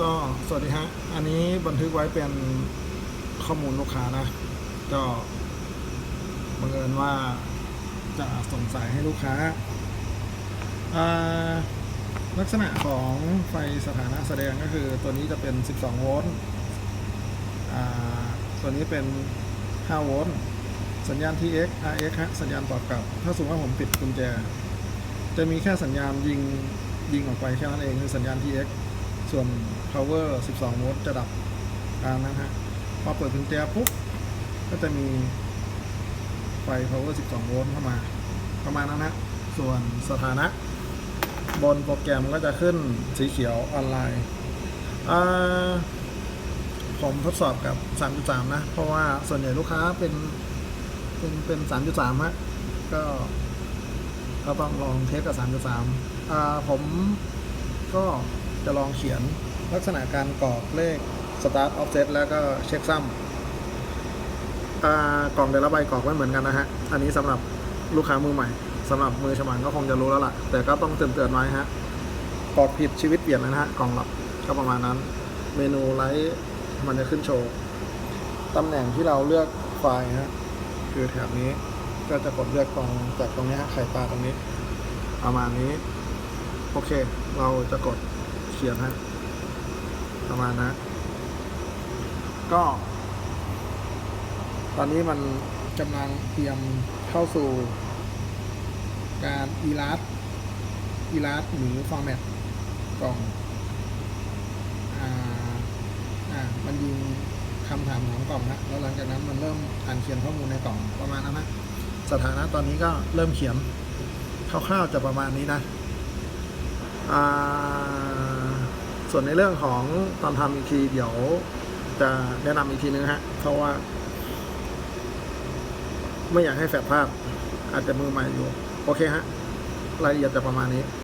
ก็สวัสดีฮะ อันนี้บันทึกไว้เป็นข้อมูลลูกค้านะ ก็บังเอิญว่าจะส่งสายให้ลูกค้า ลักษณะของไฟสถานะแสดงก็คือตัวนี้จะเป็น 12 โวลต์ตัวนี้เป็น 5 โวลต์สัญญาณ TX RX ฮะสัญญาณตอบกลับ ถ้าสมมติว่าผมปิดกุญแจ จะมีแค่สัญญาณยิงยิงออกไปแค่นั้นเองคือสัญญาณ TX ส่วน power 12 โวลต์จะดับตามนั้นฮะพอเปิดกุญแจปุ๊บก็จะมีไฟ power 12 โวลต์เข้ามาประมาณนั้นฮะส่วนสถานะ บนโปรแกรมก็จะขึ้นสีเขียวออนไลน์ผมทดสอบกับ 3.3 นะ เพราะว่าส่วนใหญ่ลูกค้าเป็นเป็นเป็น 3.3 ฮะ ก็ก็ต้องลองเทสกับ 3.3 อ่า ผมก็ จะลองเขียนลักษณะการกรอกเลข start offset แล้วก็เช็คซ้ำกล่องแต่ละใบกรอกไม่เหมือนกันนะฮะ อันนี้สำหรับลูกค้ามือใหม่สำหรับมือฉมังก็คงจะรู้แล้วล่ะ แต่ก็ต้องเตือนเตือนไว้ฮะกรอกผิดชีวิตเปลี่ยนเลยนะฮะกล่องหลับก็ประมาณนั้น เมนูไลท์มันจะขึ้นโชว์ตำแหน่งที่เราเลือกไฟล์ฮะคือแถบนี้ก็จะกดเลือกตรงจากตรงนี้ไข่ปลาตรงนี้ ประมาณนี้ โอเค เราจะกดียนฮะประมาณนะก็ ตอนนี้มันกำลังเตรียมเข้าสู่ การอีลัสอีลัสหรือฟอร์แมตกล่องอ่าอ่ามันยิงคำถามของกล่องนะแล้วหลังจากนั้นมันเริ่มอ่านเขียนข้อมูลในกล่องประมาณนั้นนะสถานะตอนนี้ก็เริ่มเขียนคร่าวๆจะประมาณนี้นะอ่า ส่วนในเรื่องของตอนทำอีกทีเดี๋ยวจะแนะนำอีกทีนึงฮะ เพราะว่า ไม่อยากให้แฝดภาพอาจจะมือใหม่อยู่ โอเคฮะ รายละเอียดจะประมาณนี้